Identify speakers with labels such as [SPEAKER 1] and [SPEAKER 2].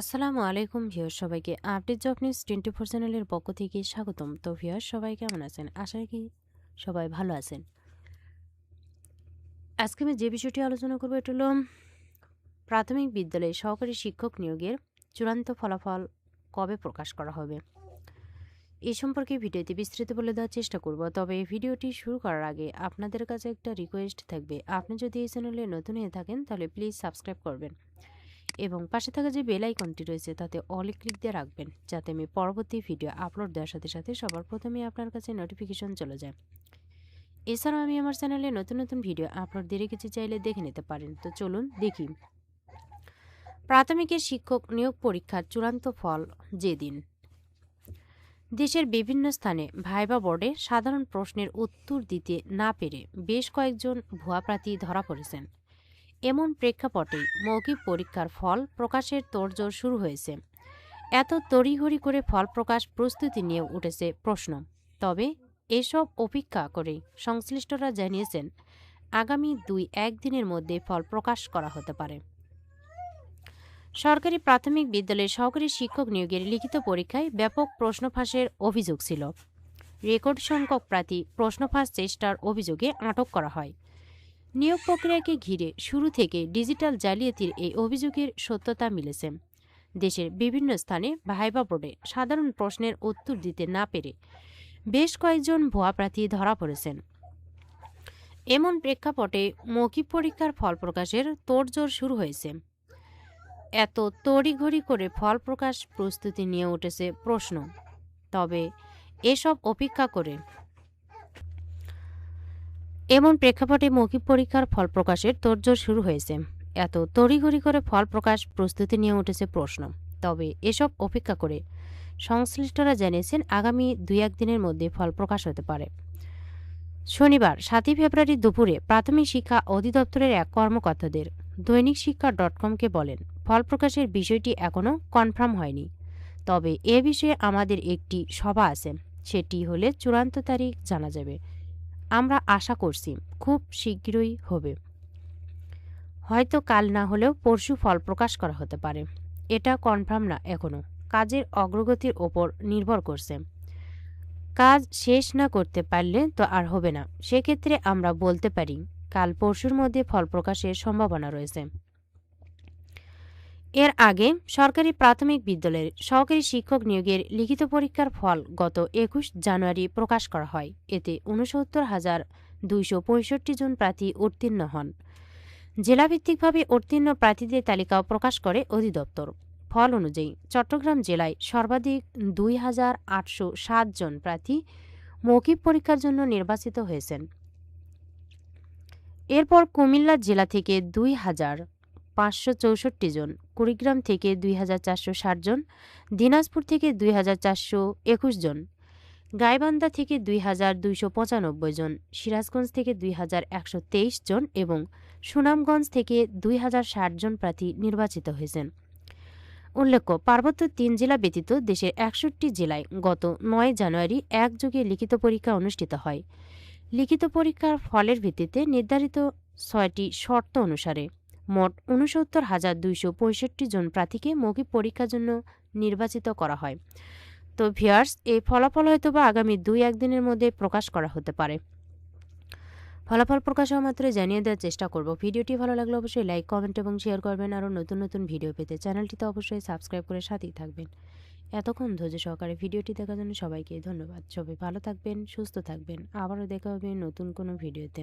[SPEAKER 1] আসসালামু আলাইকুম ভিউয়ার সবাইকে update job news twenty four চ্যানেলের পক্ষ থেকে স্বাগতম। তো ভিউয়ার সবাই কেমন আছেন? আশা রাখি সবাই ভালো আছেন। আজকে আমি যে বিষয়টি আলোচনা করব, এটা হলো প্রাথমিক বিদ্যালয়ে সহকারী শিক্ষক নিয়োগের চূড়ান্ত ফলাফল কবে প্রকাশ করা হবে? এই সম্পর্কে ভিডিওতে বিস্তৃত বলে দেওয়ার চেষ্টা করব। তবে ভিডিওটি শুরু করার আগে আপনাদের কাছে একটা রিকোয়েস্ট থাকবে। আপনি যদি এই চ্যানেলে নতুন হয়ে থাকেন, তাহলে প্লিজ সাবস্ক্রাইব করবেন। এবং পাশে থাকা যে বেল আইকনটি রয়েছে, তাতে অল ক্লিক দিয়ে রাখবেন, যাতে আমি পরবর্তী ভিডিও আপলোড দেওয়ার সাথে সাথে সবার প্রথমে আপনার কাছে নোটিফিকেশন চলে যায়। এছাড়াও আমি আমার চ্যানেলে নতুন নতুন ভিডিও আপলোড দিয়ে রেখেছি, চাইলে দেখে নিতে পারেন। তো চলুন দেখি। প্রাথমিকের শিক্ষক নিয়োগ পরীক্ষার চূড়ান্ত ফল যেদিন। দেশের বিভিন্ন স্থানে ভাইবা বোর্ডে সাধারণ প্রশ্নের উত্তর দিতে না পেরে বেশ কয়েকজন ভুয়া প্রার্থী ধরা পড়েছেন। এমন প্রেক্ষাপটে মৌখিক পরীক্ষার ফল প্রকাশের তোড়জোড় শুরু হয়েছে। এত তড়িঘড়ি করে ফল প্রকাশ প্রস্তুতি নিয়ে উঠেছে প্রশ্ন। তবে এসব অপেক্ষা করে সংশ্লিষ্টরা জানিয়েছেন, আগামী দুই একদিনের মধ্যে ফল প্রকাশ করা হতে পারে। সরকারি প্রাথমিক বিদ্যালয়ের সহকারী শিক্ষক নিয়োগের লিখিত পরীক্ষায় ব্যাপক প্রশ্ন ফাঁসের অভিযোগ ছিল। রেকর্ড সংখ্যক প্রার্থী প্রশ্ন ফাঁস চেষ্টার অভিযোগে আটক করা হয়। নিয়োগ প্রক্রিয়াকে ঘিরে শুরু থেকে ডিজিটাল জালিয়াতির এই অভিযোগের সত্যতা মিলেছে। দেশের বিভিন্ন স্থানে ভাইবা বোর্ডে সাধারণ প্রশ্নের উত্তর দিতে না পেরে বেশ কয়েকজন ভুয়া প্রার্থী ধরা পড়েছেন। এমন প্রেক্ষাপটে মৌখিক পরীক্ষার ফল প্রকাশের তোড়জোড় শুরু হয়েছে। এত তড়িঘড়ি করে ফল প্রকাশ প্রস্তুতি নিয়ে উঠেছে প্রশ্ন। তবে এসব অপেক্ষা করে এমন প্রেক্ষাপটে মৌখিক পরীক্ষার ফল প্রকাশের তোড়জোড় শুরু হয়েছে। এত তড়িঘড়ি করে ফল প্রকাশ প্রস্তুতি নিয়ে উঠেছে প্রশ্ন। তবে এসব অপেক্ষা করে সংশ্লিষ্টরা জানিয়েছেন আগামী দুই একদিনের মধ্যে ফল প্রকাশ হতে পারে। শনিবার, সাতই ফেব্রুয়ারি দুপুরে প্রাথমিক শিক্ষা অধিদপ্তরের এক কর্মকর্তাদের দৈনিক শিক্ষা ডট কমকে বলেন, ফল প্রকাশের বিষয়টি এখনও কনফার্ম হয়নি। তবে এ বিষয়ে আমাদের একটি সভা আছে। সেটি হলে চূড়ান্ত তারিখ জানা যাবে। আমরা আশা করছি, খুব শীঘ্রই হবে। হয়তো কাল না হলেও পরশু ফল প্রকাশ করা হতে পারে। এটা কনফার্ম না এখনও কাজের অগ্রগতির ওপর নির্ভর করছে। কাজ শেষ না করতে পারলে তো আর হবে না। সেক্ষেত্রে আমরা বলতে পারি, কাল পরশুর মধ্যে ফল প্রকাশের সম্ভাবনা রয়েছে। এর আগে সরকারি প্রাথমিক বিদ্যালয়ের সহকারী শিক্ষক নিয়োগের লিখিত পরীক্ষার ফল গত একুশ জানুয়ারি প্রকাশ করা হয়। এতে উনসত্তর হাজার দুইশো পঁয়ষট্টি জন প্রার্থী উত্তীর্ণ হন। জেলাভিত্তিকভাবে উত্তীর্ণ প্রার্থীদের তালিকাও প্রকাশ করে অধিদপ্তর। ফল অনুযায়ী চট্টগ্রাম জেলায় সর্বাধিক দুই হাজার আটশো সাত জন প্রার্থী মৌখিক পরীক্ষার জন্য নির্বাচিত হয়েছেন। এরপর কুমিল্লা জেলা থেকে দুই হাজার পাঁচশো চৌষট্টি জন, কুড়িগ্রাম থেকে দুই হাজার চারশো ষাট জন, দিনাজপুর থেকে দুই হাজার চারশো একুশ জন, গাইবান্ধা থেকে দুই হাজার দুইশো পঁচানব্বই জন, সিরাজগঞ্জ থেকে দুই হাজার একশো তেইশ জন এবং সুনামগঞ্জ থেকে দুই হাজার ষাট জন প্রার্থী নির্বাচিত হয়েছেন। উল্লেখ্য, পার্বত্য তিন জেলা ব্যতীত দেশের একষট্টি জেলায় গত নয় জানুয়ারি একযোগে লিখিত পরীক্ষা অনুষ্ঠিত হয়। লিখিত পরীক্ষার ফলের ভিত্তিতে নির্ধারিত ছয়টি শর্ত অনুসারে মোট উনসত্তর হাজার দুইশো পঁয়ষট্টি জন প্রার্থীকে মৌখিক পরীক্ষার জন্য নির্বাচিত করা হয়। তো ভিয়ার্স এই ফলাফল হয়তো বা আগামী দুই একদিনের মধ্যে প্রকাশ করা হতে পারে। ফলাফল প্রকাশ হওয়া মাত্র জানিয়ে দেওয়ার চেষ্টা করব। ভিডিওটি ভালো লাগলে অবশ্যই লাইক, কমেন্ট এবং শেয়ার করবেন। আরও নতুন নতুন ভিডিও পেতে চ্যানেলটিতে অবশ্যই সাবস্ক্রাইব করে সাথেই থাকবেন। এতক্ষণ ধৈর্য সহকারে ভিডিওটি দেখার জন্য সবাইকে ধন্যবাদ। সবাই ভালো থাকবেন, সুস্থ থাকবেন। আবারও দেখা হবে নতুন কোনো ভিডিওতে।